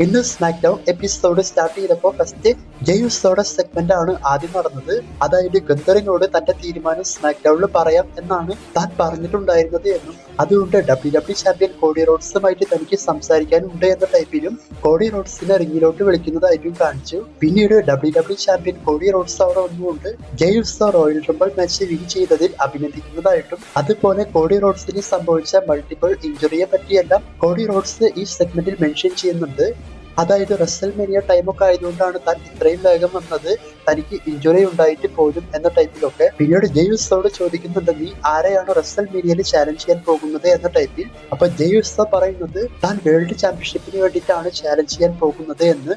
ഇന്ന് SmackDown episode start ചെയ്തപ്പോൾ first ജെയുസോടെ സെഗ്മെന്റ് ആണ് ആദ്യം നടന്നത്. അതായത് ഗന്ധറിനോട് തന്റെ തീരുമാനം സ്മാക്ഡൌണിൽ പറയാം എന്നാണ് താൻ പറഞ്ഞിട്ടുണ്ടായിരുന്നത് എന്നും. അതുകൊണ്ട് ഡബ്ല്യു ഡബ്ല്യു ചാമ്പ്യൻ കോഡി റോഡ്സുമായിട്ട് തനിക്ക് സംസാരിക്കാനുണ്ട് എന്ന ടൈപ്പിലും കോഡി റോഡ്സിനെ റിങ്ങിലോട്ട് വിളിക്കുന്നതായിട്ടും കാണിച്ചു. പിന്നീട് W W champion Cody Rhodes അവിടെ വന്നുകൊണ്ട് Jey Uso Royal Rumble match win ചെയ്തതിൽ അഭിനന്ദിക്കുന്നതായിട്ടും. അതുപോലെ കോഡി റോഡ്സിന് സംഭവിച്ച മൾട്ടിപ്പിൾ ഇഞ്ചുറിയെ പറ്റിയെല്ലാം കോഡി റോഡ്സ് ഈ സെഗ്മെന്റിൽ മെൻഷൻ ചെയ്യുന്നുണ്ട്. അതായത് റസൽ മെനിയ ടൈമൊക്കെ ആയതുകൊണ്ടാണ് താൻ ഇത്രയും വേഗം വന്നത്. തനിക്ക് ഇഞ്ചുറി ഉണ്ടായിട്ട് പോലും എന്ന ടൈപ്പിലൊക്കെ പിന്നീട് ജെയ്യുസോട് ചോദിക്കുന്നുണ്ട് നീ ആരെയാണ് റസൽ ചാലഞ്ച് ചെയ്യാൻ പോകുന്നത്? എന്ന ടൈപ്പിൽ അപ്പൊ ജെയ്യുസ പറയുന്നത്? താൻ വേൾഡ് ചാമ്പ്യൻഷിപ്പിന് വേണ്ടിയിട്ടാണ് ചാലഞ്ച് ചെയ്യാൻ പോകുന്നത് എന്ന്.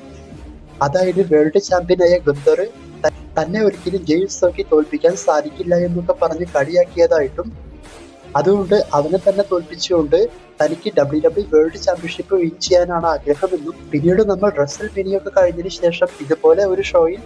അതായത് വേൾഡ് ചാമ്പ്യനായ ഗന്ധർ തന്നെ ഒരിക്കലും ജെയ്യുസോക്ക് തോൽപ്പിക്കാൻ സാധിക്കില്ല എന്നൊക്കെ പറഞ്ഞ് കളിയാക്കിയതായിട്ടും അതുകൊണ്ട് അവനെ തന്നെ തോൽപ്പിച്ചുകൊണ്ട് തനിക്ക് W W world championship win ചെയ്യാനാണ് ആഗ്രഹമെന്നും പിന്നീട് നമ്മൾ റസൽ മിനിയൊക്കെ കഴിഞ്ഞതിന് ശേഷം ഇതുപോലെ ഒരു ഷോയിൽ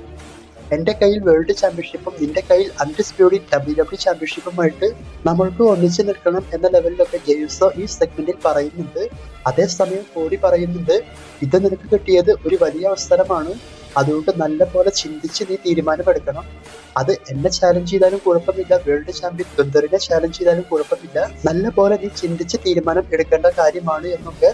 എന്റെ കയ്യിൽ വേൾഡ് ചാമ്പ്യൻഷിപ്പും നിന്റെ കയ്യിൽ അൺഡിസ്പ്യൂട്ടഡ് ഡബ്ല്യു ഡബ്ല്യു ചാമ്പ്യൻഷിപ്പുമായിട്ട് നമ്മൾക്ക് ഒന്നിച്ചു നിൽക്കണം എന്ന ലെവലിലൊക്കെ ജെയ്സോ ഈ സെഗ്മെന്റിൽ പറയുന്നുണ്ട്. അതേസമയം കോടി പറയുന്നുണ്ട് ഇത് നിനക്ക് കിട്ടിയത് ഒരു വലിയ അവസരമാണ്. അതുകൊണ്ട് നല്ലപോലെ ചിന്തിച്ച് നീ തീരുമാനമെടുക്കണം. അത് എന്നെ ചാലഞ്ച് ചെയ്താലും കുഴപ്പമില്ല. വേൾഡ് ചാമ്പ്യൻ ദുന്ദറിനെ ചാലഞ്ച് ചെയ്താലും കുഴപ്പമില്ല. നല്ലപോലെ നീ ചിന്തിച്ച് തീരുമാനം എടുക്കേണ്ട കാര്യമാണ് എന്നൊക്കെ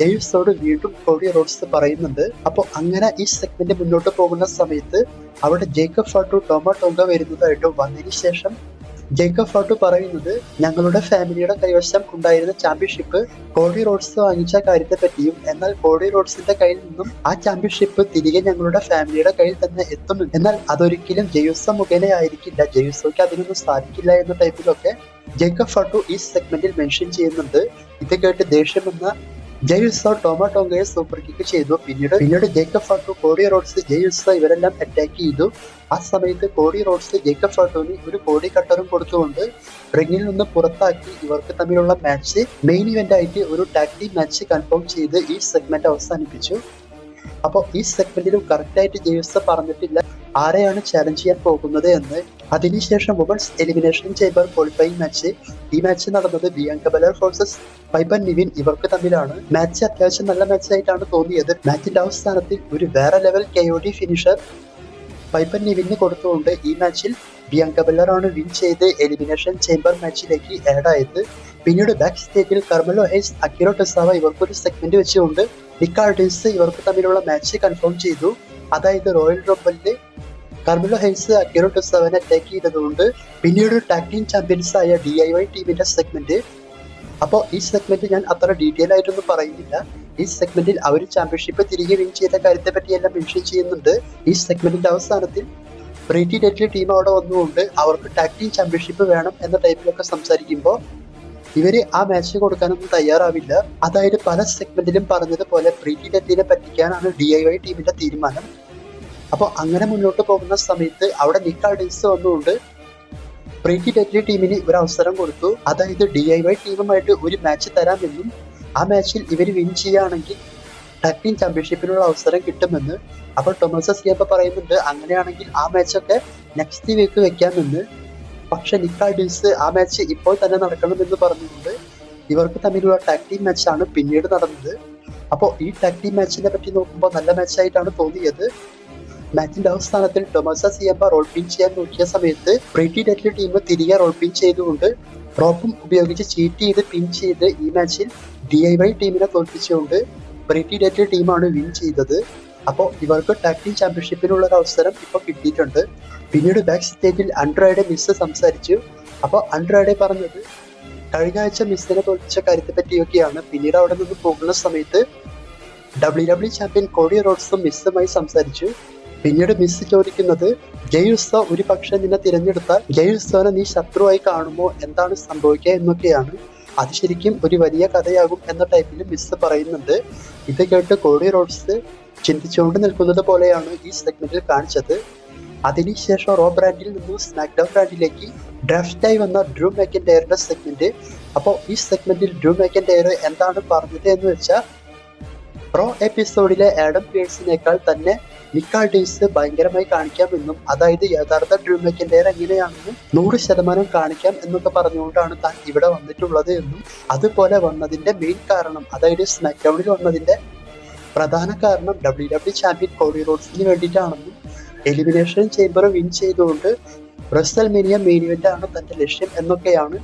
ജെയ്സോട് വീണ്ടും കോടി റോഡ്സ് പറയുന്നുണ്ട്. അപ്പോൾ അങ്ങനെ ഈ സെഗ്മെന്റ് മുന്നോട്ട് പോകുന്ന സമയത്ത് അവിടെ ജേക്കബ് ഫാട്ടു ടോമ ടോങ്ക വരുന്നതായിട്ടും വന്നതിന് ശേഷം ജേക്കബ് ഫാട്ടു പറയുന്നത് ഞങ്ങളുടെ ഫാമിലിയുടെ കൈവശം ഉണ്ടായിരുന്ന ചാമ്പ്യൻഷിപ്പ് കോഡി റോഡ്സ് വാങ്ങിച്ച കാര്യത്തെ പറ്റിയും എന്നാൽ കോഡി റോഡ്സിന്റെ കയ്യിൽ നിന്നും ആ ചാമ്പ്യൻഷിപ്പ് തിരികെ ഞങ്ങളുടെ ഫാമിലിയുടെ കയ്യിൽ തന്നെ എത്തുന്നു. എന്നാൽ അതൊരിക്കലും ജയൂസ മുഖേന ആയിരിക്കില്ല. ജയൂസോയ്ക്ക് അതിനൊന്നും സാധിക്കില്ല എന്ന ടൈപ്പിലൊക്കെ ജേക്കബ് ഫാട്ടു ഈ സെഗ്മെന്റിൽ മെൻഷൻ ചെയ്യുന്നുണ്ട്. ഇത് കേട്ട് ദേഷ്യം വന്ന ജെയ്യുസോ ടൊമാറ്റോങ്കയെ സൂപ്പർ കിക്ക് ചെയ്തു. പിന്നീട് പിന്നീട് ജേക്കബ് ഫാട്ടു കോടി റോഡ്സ് ജെയ്യുസോ ഇവരെല്ലാം അറ്റാക്ക് ചെയ്തു. ആ സമയത്ത് കോടി റോഡ്സ് ജേക്കബ് ഫാട്ടുവിന് ഒരു കോടി കട്ടറും കൊടുത്തുകൊണ്ട് റിങ്ങിൽ നിന്ന് പുറത്താക്കി. ഇവർക്ക് തമ്മിലുള്ള മാച്ച് മെയിൻ ഇവന്റ് ആയിട്ട് ഒരു ടാക്ടി മാച്ച് കൺഫേം ചെയ്ത് ഈ സെഗ്മെന്റ് അവസാനിപ്പിച്ചു. അപ്പോൾ ഈ സെഗ്മെന്റിലും കറക്റ്റ് ആയിട്ട് ജെയ്യുസ പറഞ്ഞിട്ടില്ല. ആരെയാണ് ചാലഞ്ച് ചെയ്യാൻ പോകുന്നത് എന്ന്. അതിനുശേഷം women's Elimination Chamber qualifying match ഈ മാച്ച് നടന്നത് Bianca Belair versus Piper Niven ഇവർക്ക് തമ്മിലാണ്. മാച്ച് അത്യാവശ്യം നല്ല മാച്ചായിട്ടാണ് തോന്നിയത്. മാച്ചിന്റെ അവസാനത്തിൽ ഒരു വേറെ ലെവൽ കെയോഡി ഫിനിഷർ പൈപ്പൻ നിവിന് കൊടുത്തുകൊണ്ട് ഈ മാച്ചിൽ ബിയാങ്ക ആണ് വിൻ ചെയ്ത് എലിമിനേഷൻ ചേംബർ മാച്ചിലേക്ക് ആഡ് ആയത്. പിന്നീട് ബാക്ക് സ്റ്റേജിൽ കർമലോ ഹൈസ് അക്കിറോ ടെസാവ ഇവർക്കൊരു സെഗ്മെന്റ് വെച്ചുകൊണ്ട് നിക്കാർഡിൻസ് ഇവർക്ക് തമ്മിലുള്ള മാച്ച് കൺഫേം ചെയ്തു. അതായത് റോയൽ റോബലിൽ കർമിലോ ഹൈസ് അക്കിറോ ടെസാവനെ അറ്റാക്ക് ചെയ്തതുകൊണ്ട് പിന്നീട് ടാക് ടീം ചാമ്പ്യൻസ് ആയ ഡി ഐ വൈ ടീമിന്റെ സെഗ്മെന്റ് അപ്പോൾ ഈ സെഗ്മെന്റ് ഞാൻ അത്ര ഡീറ്റെയിൽ ആയിട്ടൊന്നും പറയുന്നില്ല. ഈ സെഗ്മെന്റിൽ അവർ ചാമ്പ്യൻഷിപ്പ് തിരികെ വിൻ ചെയ്ത കാര്യത്തെ പറ്റിയെല്ലാം മെൻഷൻ ചെയ്യുന്നുണ്ട്. ഈ സെഗ്മെന്റിന്റെ അവസാനത്തിൽ ബ്രേറ്റി ഡെറ്റിലെ ടീം അവിടെ വന്നുകൊണ്ട് അവർക്ക് ടാക് ടീം ചാമ്പ്യൻഷിപ്പ് വേണം എന്ന ടൈപ്പിലൊക്കെ സംസാരിക്കുമ്പോൾ ഇവർ ആ മാച്ച് കൊടുക്കാനൊന്നും തയ്യാറാവില്ല. അതായത് പല സെഗ്മെന്റിലും പറഞ്ഞതുപോലെ പ്രീറ്റി ഡെറ്റിനെ പറ്റിക്കാനാണ് ഡി ഐ വൈ ടീമിന്റെ തീരുമാനം. അപ്പോൾ അങ്ങനെ മുന്നോട്ട് പോകുന്ന സമയത്ത് അവിടെ നിക്കാർഡിൻസ് വന്നുകൊണ്ട് പ്രീറ്റി ഡെറ്റ്ലി ടീമിന് ഒരു അവസരം കൊടുത്തു. അതായത് ഡി ഐ വൈ ടീമുമായിട്ട് ഒരു മാച്ച് തരാമെന്നും ആ മാച്ചിൽ ഇവർ വിൻ ചെയ്യുകയാണെങ്കിൽ ടാക് ടീം ചാമ്പ്യൻഷിപ്പിനുള്ള അവസരം കിട്ടുമെന്ന്. അപ്പോൾ ടൊമാസസ് കേപ്പ പറയുന്നുണ്ട് അങ്ങനെയാണെങ്കിൽ ആ മാച്ചൊക്കെ നെക്സ്റ്റ് വീക്ക് വെക്കാമെന്ന്. പക്ഷെ നിക്കാഡിൻസ് ആ മാച്ച് ഇപ്പോൾ തന്നെ നടക്കണമെന്ന് പറഞ്ഞുകൊണ്ട് ഇവർക്ക് തമ്മിലുള്ള ടാക് ടീം മാച്ചാണ് പിന്നീട് നടന്നത്. അപ്പോൾ ഈ ടാക് ടീം മാച്ചിനെ പറ്റി നോക്കുമ്പോൾ നല്ല മാച്ചായിട്ടാണ് തോന്നിയത്. മാച്ചിന്റെ അവസാനത്തിൽ ഡൊമസ സിയമ്പ റോൾ പിൻ ചെയ്യാൻ നോക്കിയ സമയത്ത് ബ്രിട്ടി ഡെറ്റിലെ ടീം തിരികെ റോൾ പിൻ ചെയ്തുകൊണ്ട് റോപ്പും ഉപയോഗിച്ച് ചീറ്റ് ചെയ്ത് പിൻ ചെയ്ത് ഈ മാച്ചിൽ ഡി ഐ വൈ ടീമിനെ തോൽപ്പിച്ചുകൊണ്ട് ബ്രിട്ടി ഡെറ്റ് ടീമാണ് വിൻ ചെയ്തത്. അപ്പോൾ ഇവർക്ക് ടാക് ടീം ചാമ്പ്യൻഷിപ്പിനുള്ള ഒരു അവസരം ഇപ്പോൾ കിട്ടിയിട്ടുണ്ട്. പിന്നീട് ബാക്ക് സ്റ്റേജിൽ അൺഡ്രോയുടെ മിസ് സംസാരിച്ചു. അപ്പോൾ അൺഡ്രോയുടെ പറഞ്ഞത് കഴിഞ്ഞ ആഴ്ച മിസ്സിനെ തോൽപ്പിച്ച കാര്യത്തെ പറ്റിയൊക്കെയാണ്. പിന്നീട് അവിടെ നിന്ന് പോകുന്ന സമയത്ത് ഡബ്ല്യു ഡബ്ല്യു ചാമ്പ്യൻ കോഡി റോഡ്സും മിസ്സുമായി സംസാരിച്ചു. പിന്നീട് മിസ് ചോദിക്കുന്നത് ജയുസോ ഒരു പക്ഷെ നിന്നെ തിരഞ്ഞെടുത്താൽ ജയുസോനെ നീ ശത്രുവായി കാണുമോ? എന്താണ് സംഭവിക്കുക എന്നൊക്കെയാണ്. അത് ശരിക്കും ഒരു വലിയ കഥയാകും എന്ന ടൈപ്പിൽ മിസ് പറയുന്നുണ്ട്. ഇത് കേട്ട് കോടി റോഡ്സ് ചിന്തിച്ചുകൊണ്ട് നിൽക്കുന്നത് പോലെയാണ് ഈ സെഗ്മെന്റിൽ കാണിച്ചത്. അതിനുശേഷം റോ ബ്രാൻഡിൽ നിന്നും സ്നാക്ഡൗൺ ഡൗൺ ബ്രാൻഡിലേക്ക് ഡ്രാഫ്റ്റായി വന്ന ഡ്രൂ മേക്കൻ മെക്കൻഡയറിന്റെ സെഗ്മെന്റ് അപ്പോൾ ഈ സെഗ്മെന്റിൽ ഡ്രൂ മേക്കൻ ഡെയർ എന്താണ് പറഞ്ഞത് എന്ന് വെച്ചാൽ റോ എപ്പിസോഡിലെ ആഡം പേഴ്സിനേക്കാൾ തന്നെ നിക്കാൾഡീസ് ഭയങ്കരമായി കാണിക്കാമെന്നും അതായത് യഥാർത്ഥ ഡ്രീം മേക്കിന്റെ എങ്ങനെയാണെന്നും നൂറ് ശതമാനം കാണിക്കാം എന്നൊക്കെ പറഞ്ഞുകൊണ്ടാണ് താൻ ഇവിടെ വന്നിട്ടുള്ളത് എന്നും. അതുപോലെ വന്നതിന്റെ മെയിൻ കാരണം അതായത് സ്മാക്ക്ഡൗണിൽ വന്നതിന്റെ പ്രധാന കാരണം ഡബ്ല്യു ഡബ്ല്യു ചാമ്പ്യൻ കോഡി റോഡ്സിന് വേണ്ടിയിട്ടാണെന്നും എലിമിനേഷൻ ചേംബർ വിൻ ചെയ്തുകൊണ്ട് റസൽ മെനിയ മെയിൻ ഇവന്റ് ആണ് തന്റെ ലക്ഷ്യം എന്നൊക്കെയാണ്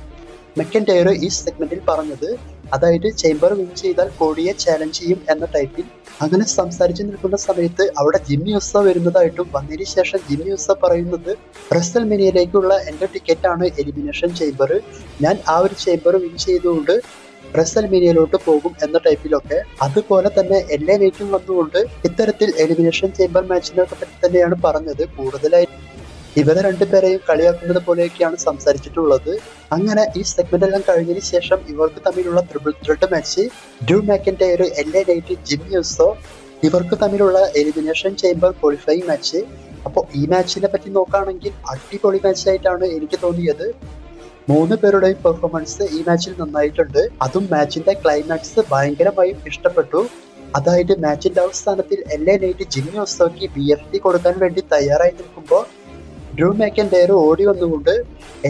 മെക്കൻ ടൈറോ ഈ സെഗ്മെന്റിൽ പറഞ്ഞത്. അതായത് ചേംബർ വിൻ ചെയ്താൽ കോടിയെ ചാലഞ്ച് ചെയ്യും എന്ന ടൈപ്പിൽ അങ്ങനെ സംസാരിച്ചു നിൽക്കുന്ന സമയത്ത് അവിടെ ജിമ്മി ഉസ വരുന്നതായിട്ടും വന്നതിന് ശേഷം ജിമ്മി ഉസ പറയുന്നത് റസൽ മെനിയയിലേക്കുള്ള എന്റെ ടിക്കറ്റ് ആണ് എലിമിനേഷൻ ചേംബർ ഞാൻ ആ ഒരു ചേംബർ വിൻ ചെയ്തുകൊണ്ട് റസൽ മീനിയയിലോട്ട് പോകും എന്ന ടൈപ്പിലൊക്കെ അതുപോലെ തന്നെ എല്ലാ നൈറ്റും വന്നുകൊണ്ട് ഇത്തരത്തിൽ എലിമിനേഷൻ ചേംബർ മാച്ചിനെ പറ്റി തന്നെയാണ് പറഞ്ഞത്. കൂടുതലായി ഇവരെ രണ്ടുപേരെയും കളിയാക്കുന്നത് പോലെയൊക്കെയാണ് സംസാരിച്ചിട്ടുള്ളത്. അങ്ങനെ ഈ സെഗ്മെന്റ് എല്ലാം കഴിഞ്ഞതിന് ശേഷം ഇവർക്ക് തമ്മിലുള്ള ത്രിബിൾ ത്രെഡ് മാച്ച് ഡ്യൂ മാക്കിന്റെ ഒരു എല്ലാ നൈറ്റ് ജിം യൂസോ ഇവർക്ക് തമ്മിലുള്ള എലിമിനേഷൻ ചേംബർ ക്വാളിഫൈങ് മാച്ച് അപ്പോൾ ഈ മാച്ചിനെ പറ്റി നോക്കുകയാണെങ്കിൽ അടിപൊളി മാച്ച് ആയിട്ടാണ് എനിക്ക് തോന്നിയത്. മൂന്ന് പേരുടെയും പെർഫോമൻസ് ഈ മാച്ചിൽ നന്നായിട്ടുണ്ട്. അതും മാച്ചിന്റെ ക്ലൈമാക്സ് ഭയങ്കരമായും ഇഷ്ടപ്പെട്ടു. അതായത് മാച്ചിന്റെ അവസാനത്തിൽ എല്ലാ നൈറ്റ് ജിമ്മി ഒസോക്കി ബി എഫ് ടി കൊടുക്കാൻ വേണ്ടി തയ്യാറായി നിൽക്കുമ്പോൾ ഡ്രൂ മാക്കൻഡയർ ഓടി വന്നുകൊണ്ട്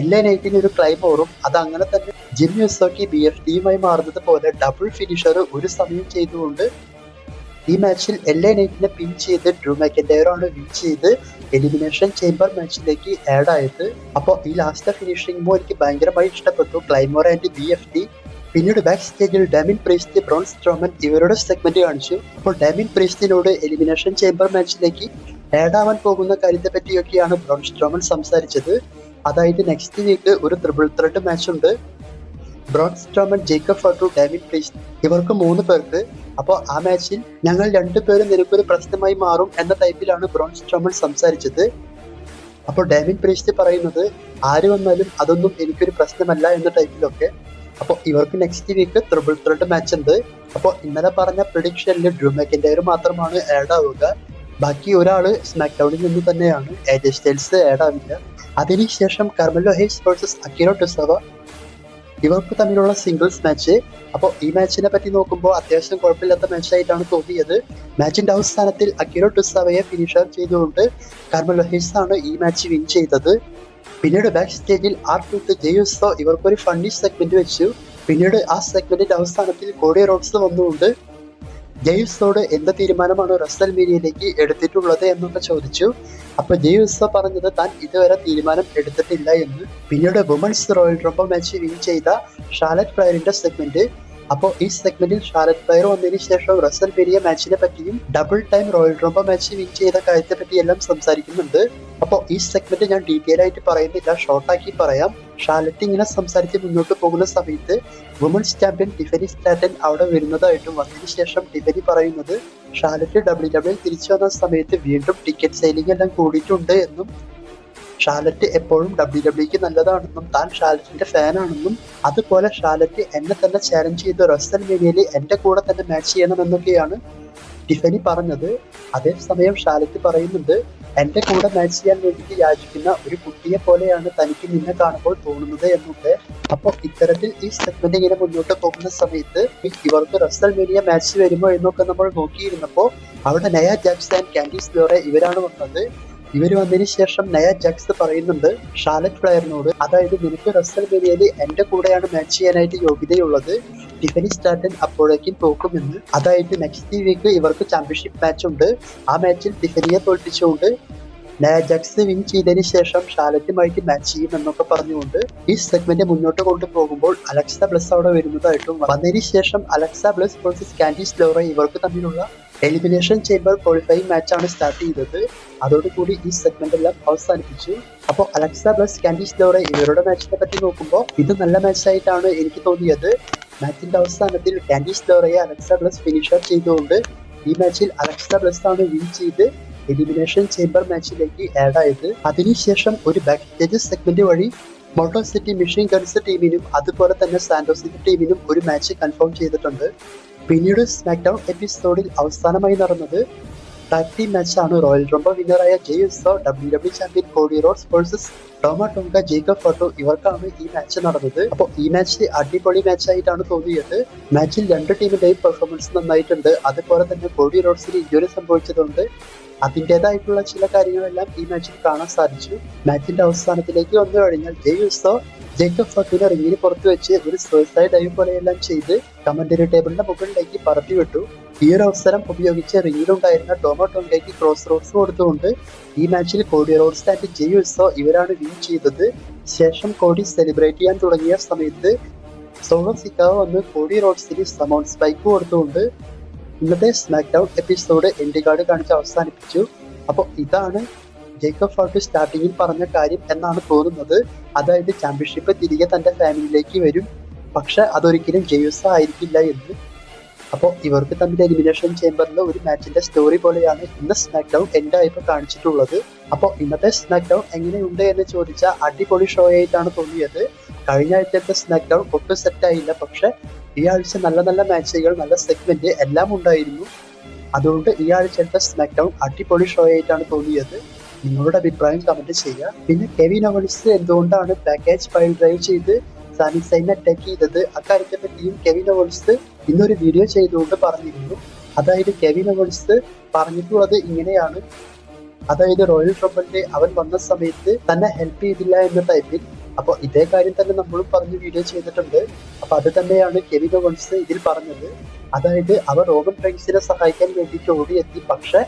എല്ലാ നൈറ്റിനും ഒരു ക്ലൈമോറും അത് അങ്ങനെ തന്നെ ജിമ്മി യുസോക്കി ബി എഫ് ടീമായി മാറുന്നത് പോലെ ഡബിൾ ഫിനിഷർ ഒരു സമയം ചെയ്തുകൊണ്ട് ഈ മാച്ചിൽ എല്ലാ നൈറ്റിനെ പിൻ ചെയ്ത് ഡ്രൂ മാക്കൻഡയർ ആണ് വിൻ ചെയ്ത് എലിമിനേഷൻ ചേംബർ മാച്ചിലേക്ക് ആഡ് ആയത്. അപ്പോൾ ഈ ലാസ്റ്റ് ഫിനിഷിംഗ് എനിക്ക് ഭയങ്കരമായി ഇഷ്ടപ്പെട്ടു. Claymore and B F T പിന്നീട് ബാക്ക് സ്റ്റേജിൽ ഡാമിൻ പ്രീസ്തി ബ്രോൺ സ്ട്രോമൻ ഇവരുടെ സെഗ്മെന്റ് കാണിച്ചു. അപ്പോൾ ഡാമിൻ പ്രീസ്തിനോട് എലിമിനേഷൻ ചേംബർ മാച്ചിലേക്ക് ആവാൻ പോകുന്ന കാര്യത്തെ പറ്റിയൊക്കെയാണ് ബ്രോൺ സ്ട്രോമൻ സംസാരിച്ചത്. അതായത് നെക്സ്റ്റ് വീക്ക് ഒരു ത്രിബിൾ ത്രെഡ് മാച്ച് ഉണ്ട്. Braun Strowman Jacob Fatu Damian Priest ഇവർക്ക് മൂന്ന് പേർക്ക്. അപ്പോൾ ആ മാച്ചിൽ ഞങ്ങൾ രണ്ടുപേരും നിനക്കൊരു പ്രശ്നമായി മാറും എന്ന ടൈപ്പിലാണ് ബ്രോൺ സ്ട്രോമൻ സംസാരിച്ചത്. അപ്പോൾ ഡാമിൻ പ്രീസ്റ്റ് പറയുന്നത് ആര് വന്നാലും അതൊന്നും എനിക്കൊരു പ്രശ്നമല്ല എന്ന ടൈപ്പിലൊക്കെ അപ്പോൾ ഇവർക്ക് next week triple threat match ഉണ്ട്. അപ്പോൾ ഇന്നലെ പറഞ്ഞ പ്രഡിക്ഷനിൽ ഡ്രൂ മാക്കിന്റെയർ മാത്രമാണ് ആഡ് ആവുക. ബാക്കി ഒരാൾ സ്മാക്ഡൗണിൽ നിന്ന് തന്നെയാണ്. ഏജ് സ്റ്റൈൽസ് ആഡ് ആവില്ല. അതിനുശേഷം Carmelo Hayes versus Akira Tozawa ഇവർക്ക് തമ്മിലുള്ള സിംഗിൾസ് മാച്ച് അപ്പോൾ ഈ മാച്ചിനെ പറ്റി നോക്കുമ്പോൾ അത്യാവശ്യം കുഴപ്പമില്ലാത്ത മാച്ചായിട്ടാണ് തോന്നിയത്. മാച്ചിന്റെ അവസാനത്തിൽ അക്കിറോ ടുസവയെ ഫിനിഷർ ചെയ്തുകൊണ്ട് കർമലോ ഹെയ്സ് ആണ് ഈ മാച്ച് വിൻ ചെയ്തത്. പിന്നീട് ബാക്ക് സ്റ്റേജിൽ ആർ ടൂത്ത് ജെയുസോ ഇവർക്കൊരു ഫണ്ണി സെഗ്മെന്റ് വെച്ചു. പിന്നീട് ആ സെഗ്മെന്റിന്റെ അവസാനത്തിൽ കോടി റോഡ്സ് വന്നുകൊണ്ട് ജെയുസോട് എന്ത് തീരുമാനമാണ് റസൽ മീനിയയിലേക്ക് എടുത്തിട്ടുള്ളത് എന്നൊക്കെ ചോദിച്ചു. അപ്പൊ ജെയുസോ പറഞ്ഞത് താൻ ഇതുവരെ തീരുമാനം എടുത്തിട്ടില്ല എന്ന്. പിന്നീട് women's Royal Rumble match win ചെയ്ത ഷാലറ്റ് ഫ്ലയറിന്റെ സെഗ്മെന്റ് അപ്പോൾ ഈ സെഗ്മെന്റിൽ ഷാരത് ഫ്ലയർ വന്നതിന് ശേഷം റസൽ പെരിയ മാച്ചിനെ പറ്റിയും double time Royal Rumble match win ചെയ്ത കാര്യത്തെ പറ്റി എല്ലാം സംസാരിക്കുന്നുണ്ട്. അപ്പോൾ ഈ സെഗ്മെന്റ് ഞാൻ ഡീറ്റെയിൽ ആയിട്ട് പറയുന്നില്ല ഷോർട്ടാക്കി പറയാം. ഷാലറ്റ് ഇങ്ങനെ സംസാരിച്ച് മുന്നോട്ട് പോകുന്ന സമയത്ത് വുമൻസ് ചാമ്പ്യൻ ടിഫനി സ്റ്റാറ്റൻ അവിടെ വരുന്നതായിട്ടും വന്നതിന് ശേഷം ടിഫനി പറയുന്നത് ഷാലറ്റ് ഡബ്ല്യു ഡബ്ല്യു തിരിച്ചു വന്ന സമയത്ത് വീണ്ടും ടിക്കറ്റ് സെയിലിംഗ് എല്ലാം കൂടിയിട്ടുണ്ട് എന്നും ഷാലറ്റ് എപ്പോഴും ഡബ്ല്യു ഡബ്ല്യുക്ക് നല്ലതാണെന്നും താൻ ഷാലറ്റിന്റെ ഫാനാണെന്നും അതുപോലെ ഷാലറ്റ് എന്നെ തന്നെ ചാലഞ്ച് ചെയ്ത് റസൽ മീഡിയയിൽ എന്റെ കൂടെ തന്നെ മാച്ച് ചെയ്യണമെന്നൊക്കെയാണ് ടിഫനി പറഞ്ഞത്. അതേസമയം ഷാലറ്റ് പറയുന്നുണ്ട് എന്റെ കൂടെ മാച്ച് ചെയ്യാൻ വേണ്ടിയിട്ട് യാചിക്കുന്ന ഒരു കുട്ടിയെ പോലെയാണ് തനിക്ക് നിന്നെ കാണുമ്പോൾ തോന്നുന്നത് എന്നുണ്ട്. അപ്പോൾ ഇത്തരത്തിൽ ഈ സെഗ്മെന്റ് ഇങ്ങനെ മുന്നോട്ട് പോകുന്ന സമയത്ത് ഇവർക്ക് റസൽ മീഡിയ മാച്ച് വരുമോ എന്നൊക്കെ നമ്മൾ നോക്കിയിരുന്നപ്പോൾ അവിടെ നയ ജാക്സ് ആൻഡ് കാൻഡീസ് ലോറെ ഇവരാണ് വന്നത്. ഇവർ വന്നതിന് ശേഷം നയ ജക്സ് പറയുന്നുണ്ട് ഷാലറ്റ് ഫ്ലയറിനോട് അതായത് നിനക്ക് റസൽ മേനിയയിൽ എന്റെ കൂടെയാണ് മാച്ച് ചെയ്യാനായിട്ട് യോഗ്യതയുള്ളത്. ടിഫനി സ്റ്റാർട്ടൻ അപ്പോഴേക്കും തോക്കുമെന്ന്. അതായത് നെക്സ്റ്റ് വീക്ക് ഇവർക്ക് ചാമ്പ്യൻഷിപ്പ് മാച്ച് ഉണ്ട്. ആ മാച്ചിൽ ടിഫനിയെ തോൽപ്പിച്ചുകൊണ്ട് നയാജാക്സ് വിൻ ചെയ്തതിന് ശേഷം ഷാലറ്റുമായിട്ട് മാച്ച് ചെയ്യും എന്നൊക്കെ പറഞ്ഞുകൊണ്ട് ഈ സെഗ്മെന്റ് മുന്നോട്ട് കൊണ്ടുപോകുമ്പോൾ അലക്സ ബ്ലസ് അവിടെ വരുന്നതായിട്ടും വന്നതിന് ശേഷം Alexa Bliss versus Candice LeRae ഇവർക്ക് തമ്മിലുള്ള എലിമിനേഷൻ ചേമ്പർ ക്വാളിഫൈങ് മാച്ചാണ് സ്റ്റാർട്ട് ചെയ്തത്. അതോടുകൂടി ഈ സെഗ്മെന്റ് എല്ലാം അവസാനിപ്പിച്ചു. അപ്പോൾ അലക്സ പ്ലസ് കാൻഡീസ് ദോറെ ഇവരുടെ മാച്ചിനെ പറ്റി നോക്കുമ്പോൾ ഇത് നല്ല മാച്ചായിട്ടാണ് എനിക്ക് തോന്നിയത്. മാച്ചിന്റെ അവസാനത്തിൽ കാൻഡീസ് ദോറയെ അലക്സ പ്ലസ് ഫിനിഷർ ചെയ്തുകൊണ്ട് ഈ മാച്ചിൽ അലക്സ പ്ലസ് ആണ് വിൻ ചെയ്ത് എലിമിനേഷൻ ചേമ്പർ മാച്ചിലേക്ക് ആഡ് ആയത്. അതിനുശേഷം ഒരു ബാക്ക് സ്റ്റേജ് സെഗ്മെന്റ് വഴി മോട്ടോ സിറ്റി മിഷീൻ ഗൺസ് ടീമിനും അതുപോലെ തന്നെ സാന്റോസിറ്റി ടീമിനും ഒരു മാച്ച് കൺഫേം ചെയ്തിട്ടുണ്ട്. പിന്നീട് സ്മാക്ഡൗൺ എപ്പിസോഡിൽ അവസാനമായി നടന്നത് ടാക്ടി മാച്ചാണ് Royal Rumble വിന്നറായ Jey Uso W W champion Cody Rhodes versus Tama Tonga Jacob Fatu ഇവർക്കാണ് ഈ മാച്ച് നടന്നത്. അപ്പോൾ ഈ മാച്ച് അടിപൊളി മാച്ച് ആയിട്ടാണ് തോന്നിയത്. മാച്ചിൽ രണ്ട് ടീമിന്റെയും പെർഫോമൻസ് നന്നായിട്ടുണ്ട്. അതുപോലെ തന്നെ ബോഡി റോഡ്സിന് ഇഞ്ചുറി സംഭവിച്ചതുകൊണ്ട് അതിന്റെതായിട്ടുള്ള ചില കാര്യങ്ങളെല്ലാം ഈ മാച്ചിൽ കാണാൻ സാധിച്ചു. മാച്ചിന്റെ അവസാനത്തിലേക്ക് വന്നു കഴിഞ്ഞാൽ ജയ് ഉസോ ജേക്കബ് ഫക്കിനെ റിങ്ങിന് പുറത്തു വെച്ച് ഒരു സൂയിസൈഡ് ഡൈവ് പോലെയെല്ലാം ചെയ്ത് കമന്ററി ടേബിളിന്റെ മുകളിലേക്ക് പറത്തി വിട്ടു. ഈ ഒരു അവസരം ഉപയോഗിച്ച് റിങ്ങിലുണ്ടായിരുന്ന ഡോമോ ക്രോസ് റോഡ്സ് കൊടുത്തുകൊണ്ട് ഈ മാച്ചിൽ Cody Rhodes and Jey Uso ഇവരാണ് വിൻ ചെയ്തത്. ശേഷം കോഡി സെലിബ്രേറ്റ് ചെയ്യാൻ തുടങ്ങിയ സമയത്ത് സോളോ സിക്കാവ് വന്ന് കോഡി റോഡ്സിന് സമോൺ സ്പൈക്ക് കൊടുത്തുകൊണ്ട് ഇന്നത്തെ സ്മാക്ക് ഡൗൺ എപ്പിസോഡ് എന്റെ കാർഡ് കാണിച്ച് അവസാനിപ്പിച്ചു. അപ്പോൾ ഇതാണ് ജേക്കബ് ഫോർട്ട് സ്റ്റാർട്ടിങ്ങിൽ പറഞ്ഞ കാര്യം എന്നാണ് തോന്നുന്നത്. അതായത് ചാമ്പ്യൻഷിപ്പ് തിരികെ തന്റെ ഫാമിലിയിലേക്ക് വരും. പക്ഷെ അതൊരിക്കലും ജയൂസ ആയിരിക്കില്ല എന്ന് അപ്പോൾ ഇവർക്ക് തമ്മിൽ എലിമിനേഷൻ ചേമ്പറിലെ ഒരു മാച്ചിന്റെ സ്റ്റോറി പോലെയാണ് ഇന്ന് സ്നാക്ക് ഡൗൺ ആയപ്പോൾ കാണിച്ചിട്ടുള്ളത്. അപ്പോൾ ഇന്നത്തെ സ്നാക്ക് ഡൗൺ എങ്ങനെയുണ്ട് എന്ന് ചോദിച്ചാൽ അടിപൊളി ഷോ ആയിട്ടാണ് തോന്നിയത്. കഴിഞ്ഞ ആഴ്ചത്തെ സ്നാക്ക് ഡൗൺ ഒട്ടും സെറ്റ് ആയില്ല. പക്ഷെ ഈ ആഴ്ച നല്ല നല്ല മാച്ചുകൾ നല്ല സെഗ്മെന്റ് എല്ലാം ഉണ്ടായിരുന്നു. അതുകൊണ്ട് ഈ ആഴ്ചത്തെ സ്നാക്ക് ഡൗൺ അടിപൊളി ഷോ ആയിട്ടാണ് തോന്നിയത്. നിങ്ങളുടെ അഭിപ്രായം കമന്റ് ചെയ്യുക. പിന്നെ കെവിൻ അവൻസ് എന്തുകൊണ്ടാണ് പാക്കേജ് ഫയൽ ഡ്രൈവ് ചെയ്ത് സാനി സൈനെ അറ്റാക്ക് ചെയ്തത്? അക്കാര്യത്തെ പറ്റിയും കെവിൻ ഓവൻസ് ഇന്നൊരു വീഡിയോ ചെയ്തുകൊണ്ട് പറഞ്ഞിരുന്നു. അതായത് കെവിൻ അവൾസ് പറഞ്ഞിട്ടുള്ളത് ഇങ്ങനെയാണ്. അതായത് റോയൽ ട്രംബിളിന്റെ അവൻ വന്ന സമയത്ത് തന്നെ ഹെൽപ്പ് ചെയ്തില്ല എന്ന ടൈപ്പിൽ അപ്പൊ ഇതേ കാര്യം തന്നെ നമ്മളും പറഞ്ഞ് വീഡിയോ ചെയ്തിട്ടുണ്ട്. അപ്പൊ അത് തന്നെയാണ് കെവിൻ അവൾസ് ഇതിൽ പറഞ്ഞത്. അതായത് അവർ റോബൻ റൈൻസിനെ സഹായിക്കാൻ വേണ്ടിയിട്ട് എത്തി പക്ഷെ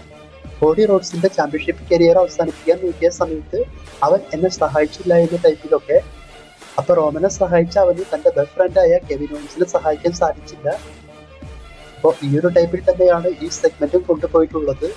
ബോഡി റോഡ്സിന്റെ ചാമ്പ്യൻഷിപ്പ് കരിയർ അവസാനിപ്പിക്കാൻ നോക്കിയ സമയത്ത് അവൻ എന്നെ സഹായിച്ചില്ല എന്ന ടൈപ്പിലൊക്കെ അപ്പൊ റോമനെ സഹായിച്ച അവന് തന്റെ ബെസ്റ്റ് ഫ്രണ്ടായ കെവിൻ ഓൺസിനെ സഹായിക്കാൻ സാധിച്ചില്ല. അപ്പോൾ ഈ ഒരു ടൈപ്പിൽ തന്നെയാണ് ഈ സെഗ്മെന്റും കൊണ്ടുപോയിട്ടുള്ളത്.